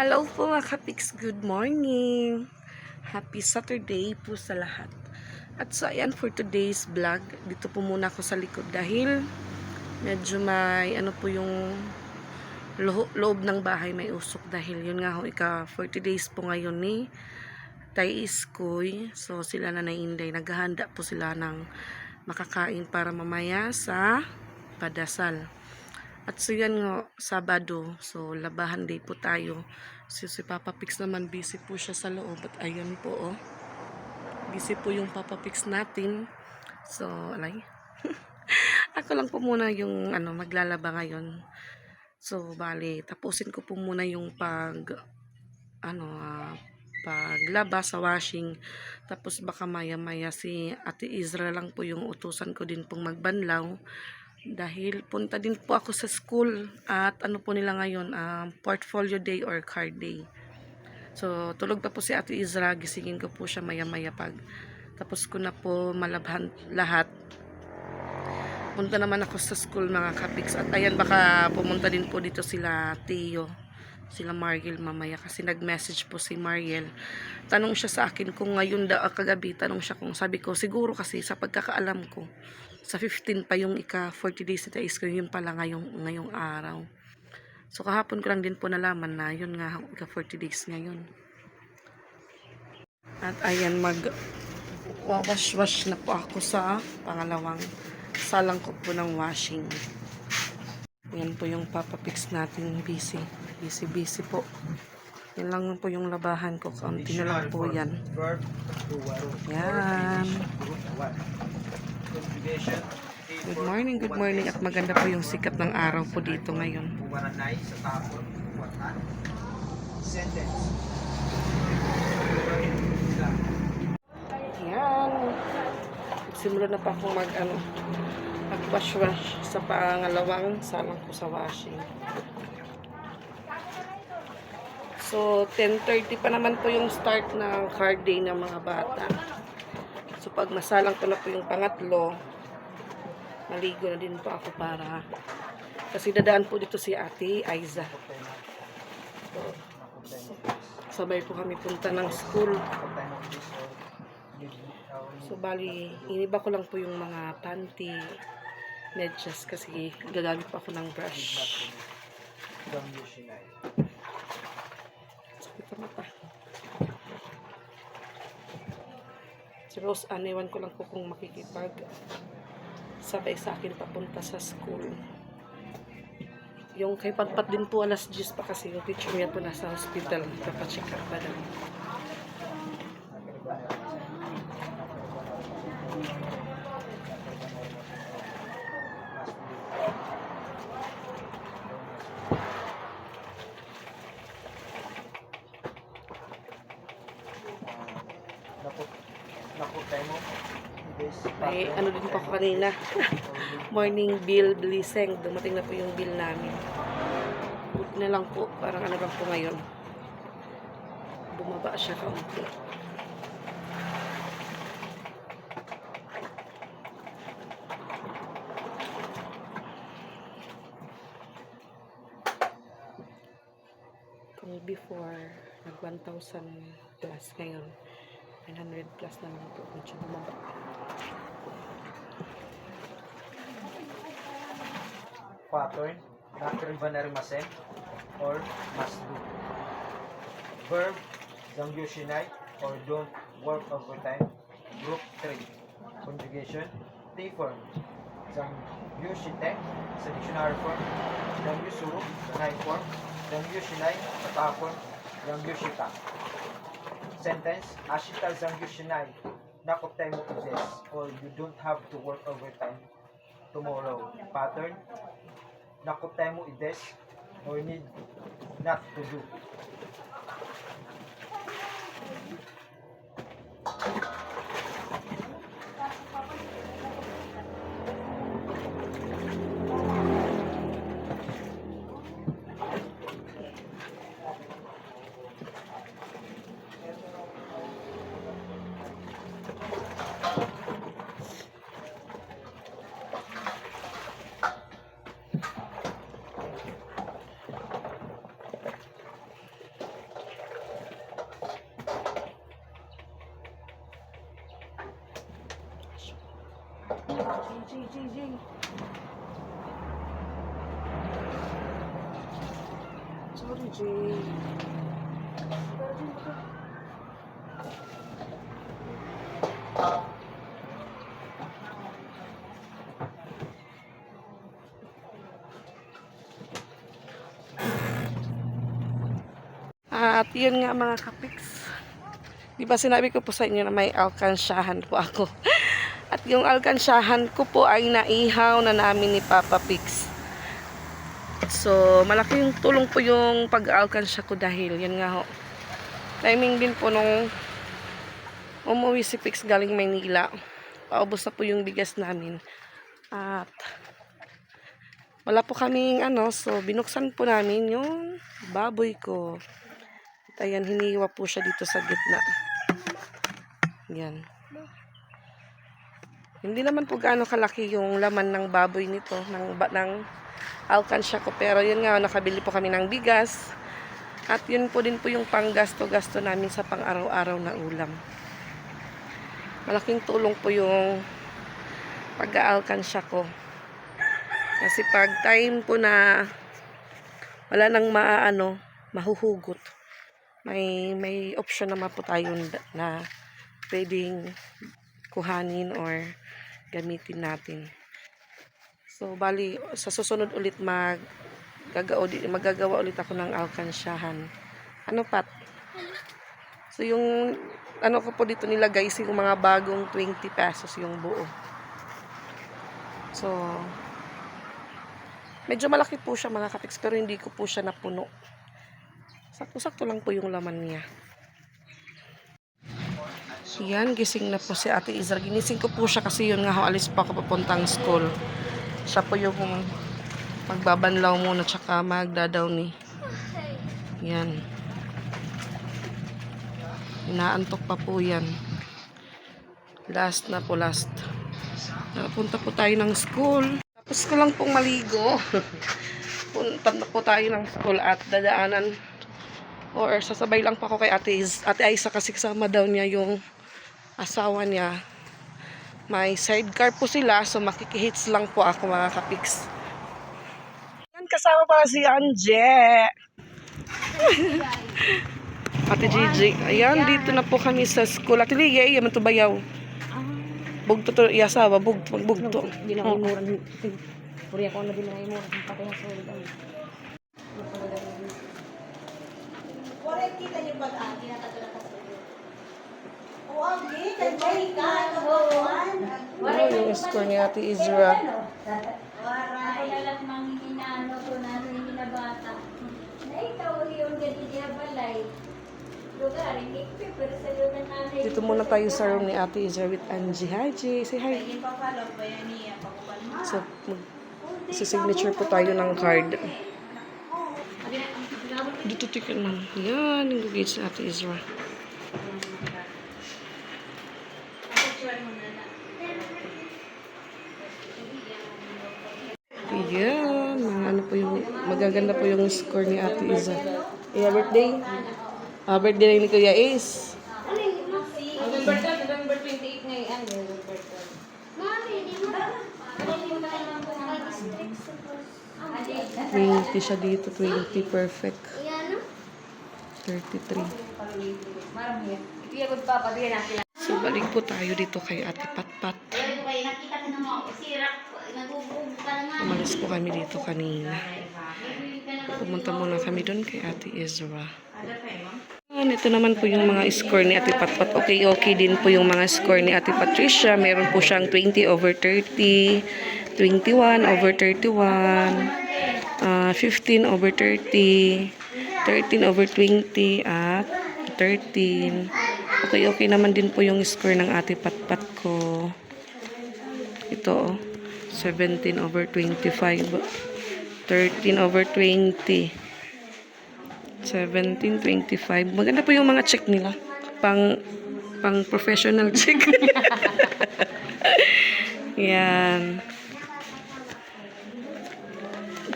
Hello po mga kapiks, good morning. Happy Saturday po sa lahat. At so ayan for today's vlog, dito po muna ako sa likod dahil medyo may ano po yung lo- loob ng bahay may usok dahil yun nga ho ika 40 days po ngayon ni Tay Iskoy. So sila na Inday, naghahanda po sila ng makakain para mamaya sa padasal. At so yan nga, Sabado. So, labahan day po tayo. So, si Papa Pix naman, busy po siya sa loob. At ayun po, oh. Busy po yung Papa Pix natin. So, alay. Ako lang po muna yung, ano, maglalaba ngayon. So, bali, tapusin ko po muna yung pag, ano, ah, paglaba sa washing. Tapos baka maya-maya si Ate Israel lang po yung utusan ko din pong magbanlaw dahil punta din po ako sa school at ano po nila ngayon um, portfolio day or card day. So tulog pa po si Ate Izra gisingin ko po siya maya maya pag tapos ko na po malabhan lahat. Punta naman ako sa school mga kapiks. At ayan baka pumunta din po dito sila Tio sila Mariel mamaya kasi nag-message po si Mariel tanong siya sa akin kung ngayon daw kagabi tanong siya kung sabi ko siguro kasi sa pagkakaalam ko sa 15 pa yung ika 40 days na ice cream yun pala ngayong, ngayong araw. So kahapon ko lang din po nalaman na yun nga ika 40 days ngayon. At ayan mag wash wash na po ako sa pangalawang salang ko po ng washing. Yan po yung papapix natin busy busy busy po. Yan lang po yung labahan ko kaunti na lang po yan. Yan. Good morning, good morning at maganda po yung sikat ng araw po dito ngayon. Waranay sa tapon. Watan. Sentence. Yan. Simula na pa akong mag ano, mag wash wash sa pangalawang salang ko sa washing. So, 10.30 pa naman po yung start ng card day ng mga bata. So, pag masalang ko na po yung pangatlo, maligo na din po ako para kasi dadaan po dito si ate Aiza. Sabay po kami punta ng school. So, bali, iniba ko lang po yung mga panty, medyas kasi gagamit pa ako ng brush. Sakit ang mata. Rose, aniwan ko lang po kung makikipag sabay sa akin papunta sa school. Yung kay Patpat din po alas 10 pa kasi yung picture niya po nasa hospital. Papacheck up pa daw. Naput naputay mo. This May ano din kanina. Morning bill blessing. Dumating na po yung bill namin. Buti na lang po. Parang ano lang po ngayon. Bumaba siya kaunti. Kung before, nag 1,000 plus ngayon. 900 plus na lang po. Medyo bumaba. Pattern. Pattern ba na rimasen? Or must do. Verb. Zangyoshinai. Or don't work overtime. Group 3. Conjugation. T form. Zangyushite. Sa dictionary form. Zangyusuru. Sa nai form. Zangyushinai. Sa ta form. Zangyushita. Sentence. Ashita Zangyushinai. Nakotay mo this. Or you don't have to work overtime tomorrow. Pattern. Nakotay mo ides. Or need not to do. Jay. Sorry, Jay. At yun nga mga kapiks. Di ba sinabi ko po sa inyo na may alkansyahan po ako. At yung alkansyahan ko po ay naihaw na namin ni Papa Pix. So, malaking tulong po yung pag-alkansya ko dahil yan nga ho. Timing din po nung umuwi si Pix galing Maynila. Paubos na po yung bigas namin. At wala po kaming ano, so binuksan po namin yung baboy ko. At ayan, hiniwa po siya dito sa gitna. Yan. Hindi naman po gaano kalaki yung laman ng baboy nito, ng, ng alkansya ko. Pero yun nga, nakabili po kami ng bigas. At yun po din po yung panggasto-gasto namin sa pang-araw-araw na ulam. Malaking tulong po yung pag-aalkansya ko. Kasi pag time po na wala nang maano, mahuhugot, may may option naman po tayo na pwedeng kuhanin or gamitin natin. So, bali, sa susunod ulit mag gagawa, magagawa ulit ako ng alkansyahan. Ano pat? So, yung ano ko po dito nilagay yung mga bagong 20 pesos yung buo. So, medyo malaki po siya mga kapiks pero hindi ko po siya napuno. Sakto-sakto lang po yung laman niya. Yan, gising na po si Ate Izra. Ginising ko po siya kasi yun nga ho, alis pa ako papuntang school. Siya po yung magbabanlaw muna tsaka magdadaw ni. Yan. Inaantok pa po yan. Last na po, last. Napunta po tayo ng school. Tapos ko lang pong maligo. Punta na po tayo ng school at dadaanan or sasabay lang po ako kay Ate, Iz, Ate Aisa kasi kasama daw niya yung asawa niya. May sidecar po sila so makikihits lang po ako mga kapiks. Yan kasama pa si Anje. Ate Gigi. Ayan, dito na po kami sa school. Ate Liga, iya man to bayaw. Bugto to, iyasawa, bugto, magbugto. Hindi na imuran. Puri ako na din na imuran. Patay ang sorry daw. Ano yung score ni Ate Izra? Ako na lang manginginaano ko na hindi na bata. Na ikaw yung gadi niya balay. Lugar, hindi pero sa lugar nanay. Dito muna tayo sa room ni Ate Izra with Angie. Hi, G. Say hi. So, mag signature po tayo ng card. Dito tikin man. Yan, yung gugit sa Ate Izra. Yan, mga ano po yung, magaganda po yung score ni Ate Iza. Yeah, birthday. Ah, birthday ni Kuya Ace. November 10, November 28 ngayon. November 20 siya dito, 20 perfect. 33. Marami yan. Ipiyagod pa, pagyan natin. So, balik po tayo dito kay Ate Patpat. Umalis po kami dito kanina. Pumunta muna kami doon kay Ate Ezra. Ayan, ito naman po yung mga score ni Ate Patpat. Okay, okay din po yung mga score ni Ate Patricia. Meron po siyang 20 over 30, 21 over 31, ah, 15 over 30, 13 over 20, at 13. Okay, okay naman din po yung score ng Ate Patpat ko. Ito, oh. 17 over 25. 13 over 20. 17, 25. Maganda po yung mga check nila. Pang, pang professional check. Yan.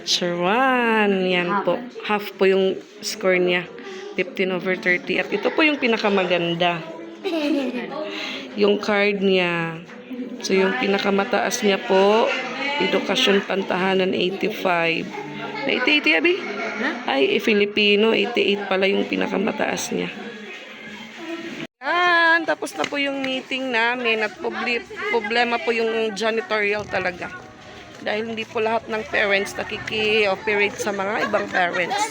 Sherwan. Yan po. Half po yung score niya. 15 over 30. At ito po yung pinakamaganda. Yung card niya. So, yung pinakamataas niya po, Edukasyon Pantahanan 85. Na 88, Abi? Ay, eh, Filipino, 88 pala yung pinakamataas niya. Yan, tapos na po yung meeting namin at problema po yung janitorial talaga. Dahil hindi po lahat ng parents nakiki-operate sa mga ibang parents.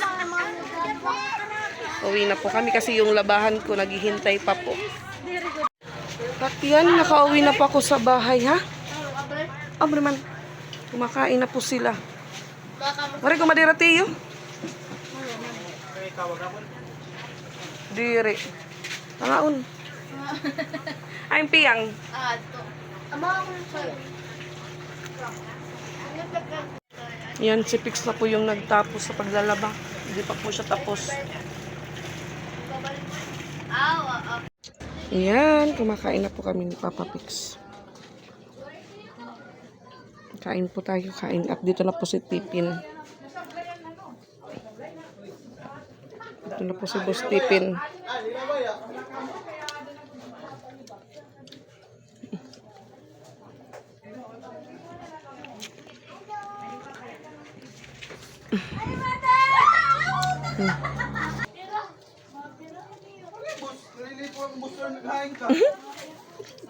Uwi na po kami kasi yung labahan ko naghihintay pa po. At yan, nakauwi na po ako sa bahay, ha? Abre man, kumakain na po sila. Mare, kumadira tiyo. Dire. Tangaon. I'm piyang. Yan, si Pix na po yung nagtapos sa paglalaba. Hindi pa po siya tapos. Yan, kumakain na po kami ni Papa Pix. Kain po tayo, kain. At dito na po si Tipin. Dito na po si Boss Tipin.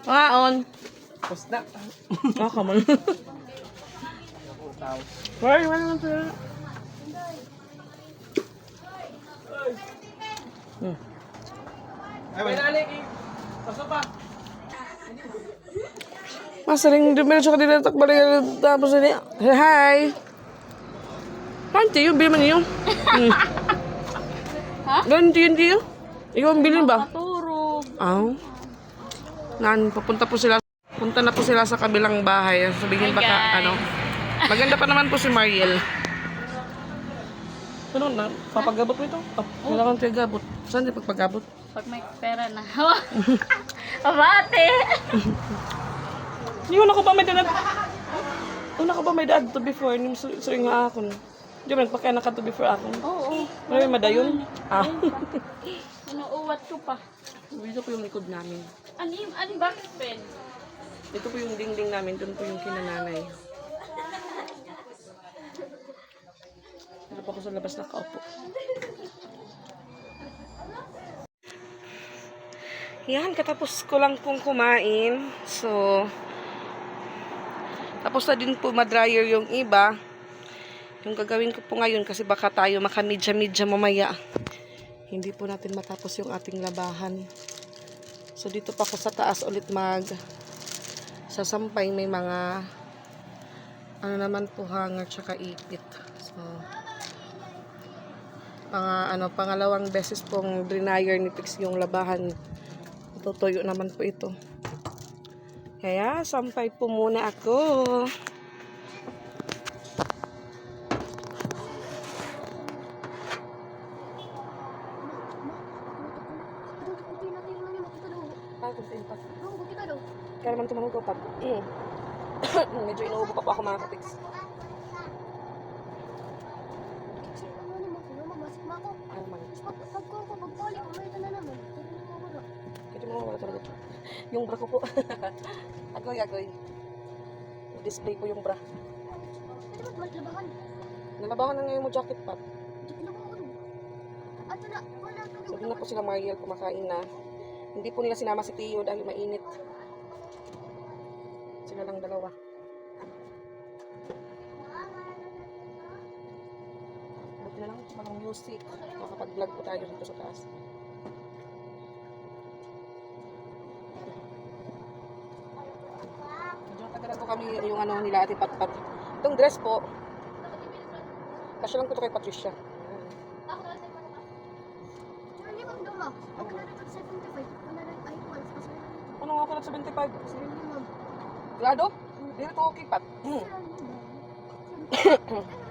Kaon. Tapos na. Ah, come on. Wala, wala naman Pasok pa. Masaling dumiretso ka dito at balik tapos na Hey, hi! Panty, yung bilhin yun. Hmm. Ha? Ganti yun diyo. Ikaw ang bilhin ba? Turo. Aw. Nan, papunta po sila. Punta na po sila sa kabilang bahay. Sabihin baka, ano. Maganda pa naman po si Mariel. Ano na? Papagabot mo ito? Oh, kailangan tayo gabot. Saan tayo pagpagabot? Pag may pera na. Abate! Hindi ko ba may danad? Una ko ba may daad to before? Nim suri nga ako. Di ba nagpakaya na ka to before ako? Oo. Wala may madayon? Ah. Inuuwat ko pa. Dito po yung likod namin. Ano yung, ano yung? Dito po yung dingding namin. Doon po yung kinananay. Dito po ako sa labas nakaupo. Yan, katapos ko lang pong kumain. So, tapos na din po madryer yung iba. Yung gagawin ko po ngayon kasi baka tayo makamidya-midya mamaya. Hindi po natin matapos yung ating labahan. So, dito pa ako sa taas ulit mag sasampay. May mga ano naman po hanger tsaka ipit. So, pang, ano, pangalawang beses pong drenyer ni Pix yung labahan. Tutuyo naman po ito. Kaya, sampay po muna ako. Kaya naman tumahog ko pag medyo inuubo pa po ako mga katiks. Ano man. Kasi mga wala talaga. Yung bra ko po. agoy, agoy. Display ko yung bra. Nalabahan na ngayon mo jacket pa. Sabi na po sila Mariel kumakain na. Hindi po nila sinama si Tio dahil mainit. Sila lang dalawa. Buti na lang walang music. Makapag-vlog po tayo dito sa taas. Medyo tagalan po kami yung ano nila ati Patpat. Itong dress po, kasya lang po ito kay Patricia. Ano nga pala 75? Grado? Dito to okay pat. Hmm.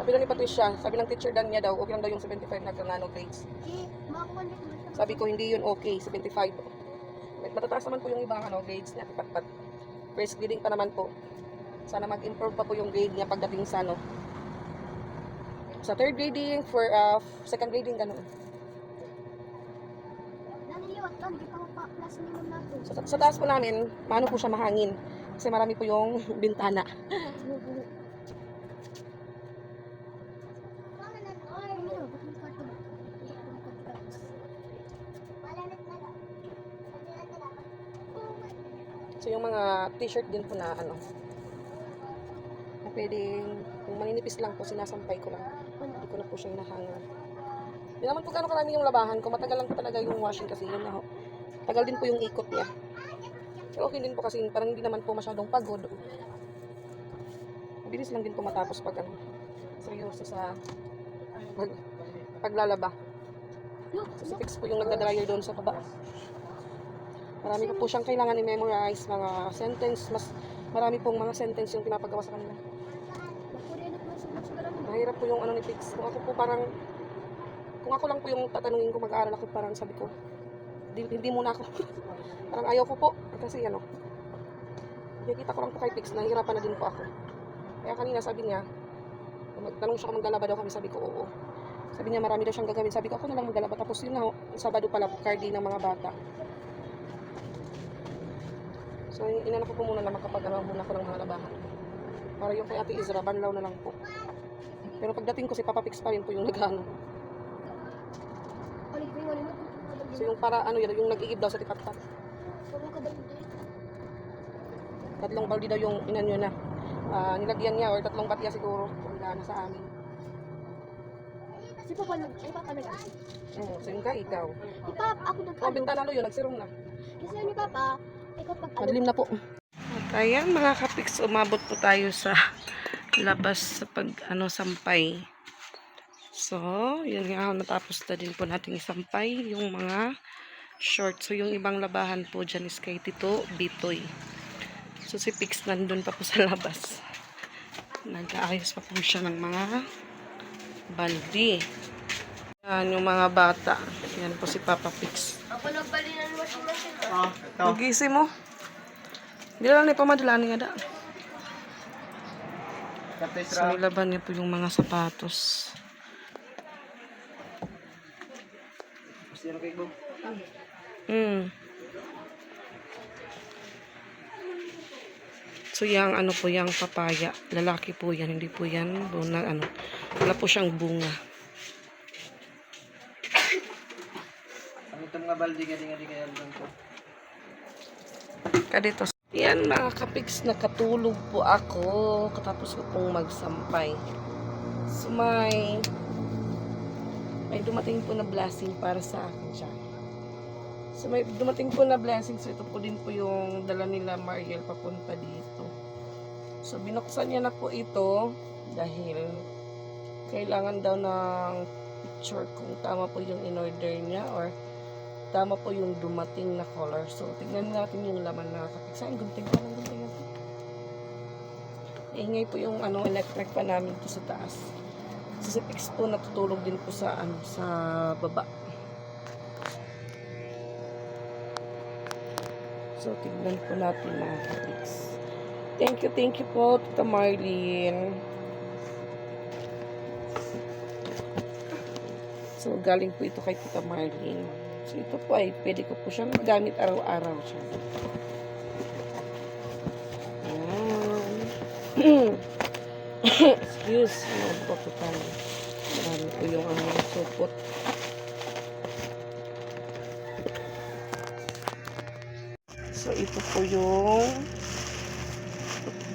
Sabi lang ni Patricia, sabi ng teacher Dan niya daw, okay lang daw yung 75 na nano grades. Sabi ko hindi yun okay, 75. Matataas naman po yung ibang ano, grades niya, pat First grading pa naman po. Sana mag-improve pa po yung grade niya pagdating sa ano. Sa third grading, for uh, second grading, ganun. Po. Sa, sa taas po namin, maano po siya mahangin. Kasi marami po yung bintana. Ay, ano, ba't may kwarto ba? So yung mga t-shirt din po na ano, na pwedeng, yung maninipis lang po, sinasampay ko lang. Hindi ko na po siya hinahangan. Hindi naman po gano'ng karami yung labahan ko. Matagal lang po talaga yung washing kasi yun na ho. Tagal din po yung ikot niya. Pero okay din po kasi parang hindi naman po masyadong pagod. Mabilis lang din po matapos pag ano, seryoso sa pag, paglalaba. Kasi fix po yung nagda-dryer doon sa baba. Marami pa po siyang kailangan i-memorize, mga sentence, mas marami pong mga sentence yung pinapagawa sa kanila. Mahirap po yung ano ni Fix. Kung ako po parang, kung ako lang po yung tatanungin ko mag-aaral ako, parang sabi ko, hindi, hindi muna ako. parang ayaw ko po. Kasi ano, nakikita ko lang po kay Fix, nahihirapan na din po ako. Kaya kanina sabi niya, magtanong siya kung maglalaba daw kami, sabi ko oo. Sabi niya marami daw siyang gagawin. Sabi ko ako na lang maglalaba. Tapos yun na, Sabado pala, cardi ng mga bata. So, inano ko po muna na makapag-ano muna ko ng mga labahan. Para yung kay Ate Izra, banlaw na lang po. Pero pagdating ko si Papa Fix pa rin po yung nag-ano. So yung para ano yun, yung nag-iib daw sa kadali. Tatlong baldi daw yung inanyo na. Ah, nilagyan niya or tatlong batya siguro. Wala na sa amin. Si Papa nag, ay Papa nag-asi. Oo, so yung ka, ikaw. Si Papa, ako nag Oh, bintana lo yun, nagsirong na. Kasi ni Papa, ano, Madilim na po. At ayan mga kapiks, umabot po tayo sa labas sa pag ano sampay. So, yun nga natapos na din po nating isampay yung mga short. So, yung ibang labahan po dyan is kay Tito Bitoy. So, si Pix nandun pa po sa labas. Nag-aayos pa po siya ng mga baldi. Yan yung mga bata. Yan po si Papa Pix. Ako nagbali ng washing machine. Ah, ito. Nagising mo. Hindi lang ni pamadulani nga da. So, nilaban niya po yung mga sapatos. Gusto kay Bob? Mm. So, yung ano po, yung papaya. Lalaki po yan, hindi po yan. Buna, ano, wala po siyang bunga. Baldi nga di nga di kaya doon ko. Kadito. Yan mga kapiks, nakatulog po ako. Katapos ko pong magsampay. So, may may dumating po na blessing para sa akin siya. So, may dumating po na blessing. So, ito po din po yung dala nila Mariel papunta dito. So, binuksan niya na po ito dahil kailangan daw ng picture kung tama po yung in-order niya or tama po yung dumating na color. So, tingnan natin yung laman na kapit. Saan? Gunting pa lang gunting natin. Ingay po yung ano, electric pa namin to sa taas. So, si po natutulog din po sa, ano, sa baba. So, tignan po natin mga kapix. Thank you, thank you po, Tita Marlene. So, galing po ito kay Tita Marlene. So, ito po ay pwede ko po siyang magamit araw-araw siya. Ayan. Excuse, ano po po tayo. Marami po yung ano, supot. So, ito po yung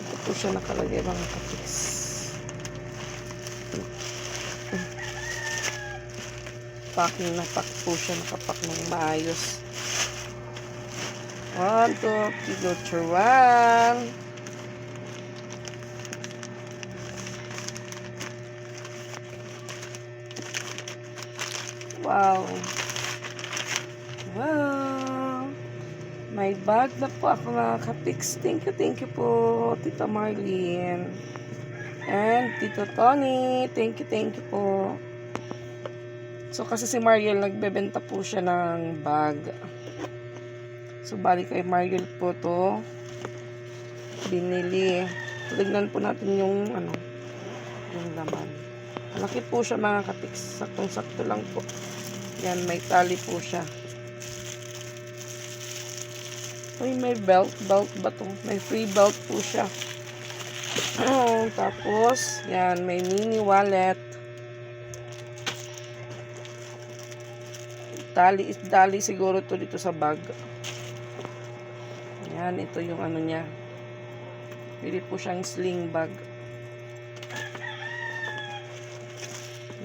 ito po siya nakalagay mga kapis. Packing na pack po siya. Nakapack ng maayos. One, two, signature one. Wow. Wow. May bag na po ako mga kapiks. Thank you, thank you po, Tita Marlene. And Tito Tony. Thank you, thank you po. So, kasi si Mariel, nagbebenta po siya ng bag. So, bali kay Mariel po to binili. Tignan po natin yung, ano, yung laman. Malaki po siya mga katiks. Saktong-sakto lang po. Yan, may tali po siya. Uy, may belt. Belt ba to? May free belt po siya. Tapos, yan, may mini wallet. Tali, tali siguro to dito sa bag. Yan, ito yung ano niya. Pili po siyang sling bag.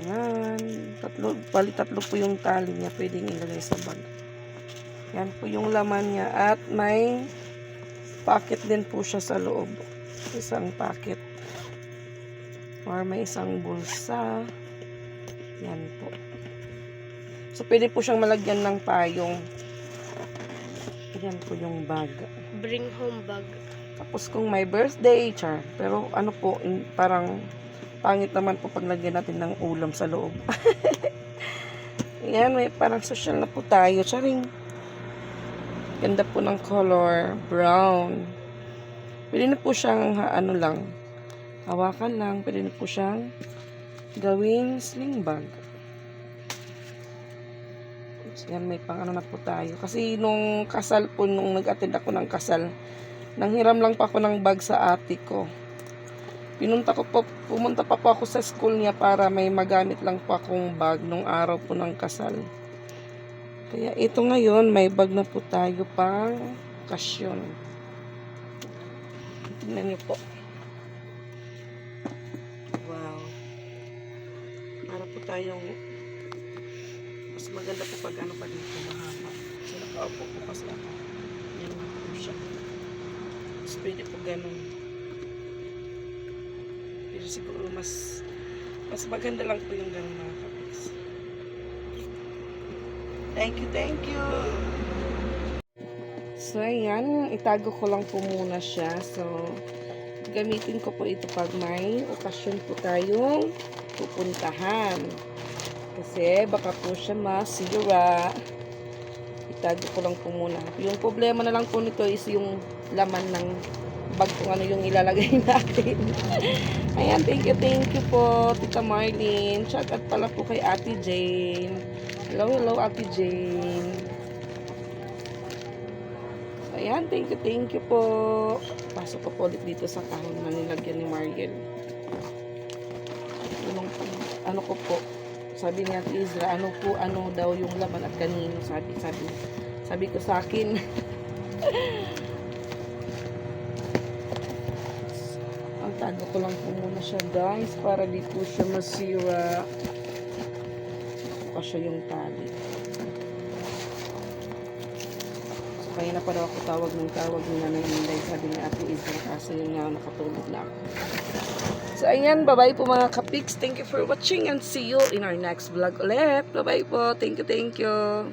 Yan. Tatlo, bali tatlo po yung tali niya. Pwedeng ilagay sa bag. Yan po yung laman niya. At may pocket din po siya sa loob. Isang pocket. Or may isang bulsa. Yan po. So, pwede po siyang malagyan ng payong. Yan po yung bag. Bring home bag. Tapos kung may birthday, char. Pero ano po, parang pangit naman po pag lagyan natin ng ulam sa loob. Yan, may parang social na po tayo. Charing. Ganda po ng color. Brown. Pwede na po siyang, ano lang, hawakan lang. Pwede na po siyang gawing sling bag. Yan, may pang ano na po tayo. Kasi nung kasal po, nung nag-attend ako ng kasal, nanghiram lang pa ako ng bag sa ate ko. Pinunta ko po, pumunta pa po ako sa school niya para may magamit lang po akong bag nung araw po ng kasal. Kaya ito ngayon, may bag na po tayo pang okasyon. Tingnan niyo po. Wow. Para po tayong mas maganda po pag ano pa dito mahaba. So nakaupo po kasi ako. Yan po siya. Mas pwede po ganun. Pero siguro mas mas maganda lang po yung ganun mga kapis. Thank you, thank you. So, ayan. Itago ko lang po muna siya. So, gamitin ko po ito pag may okasyon po tayong pupuntahan. Kasi baka po siya masira. Itago ko lang po muna. Yung problema na lang po nito is yung laman ng bag kung ano yung ilalagay natin. Ayan, thank you, thank you po, Tita Marlene. Shout out pala po kay Ate Jane. Hello, hello, Ate Jane. Ayan, thank you, thank you po. Pasok ko po ulit dito sa kahon na nilagyan ni Mariel. Anong, ano ko po, sabi ni Ate Isra, ano po, ano daw yung laman at kanino, sabi, sabi, sabi ko sa akin. Ang tago ko lang po muna siya guys, para di po siya masira. Pa siya yung tali. So, kaya na pa daw ako tawag ng tawag ni Nanay Inday, sabi ni Ate Isra, kaso yun nga, nakatulog na ako. So, ayan, bye-bye po mga kapiks. Thank you for watching and see you in our next vlog ulit. Bye-bye po. Thank you, thank you.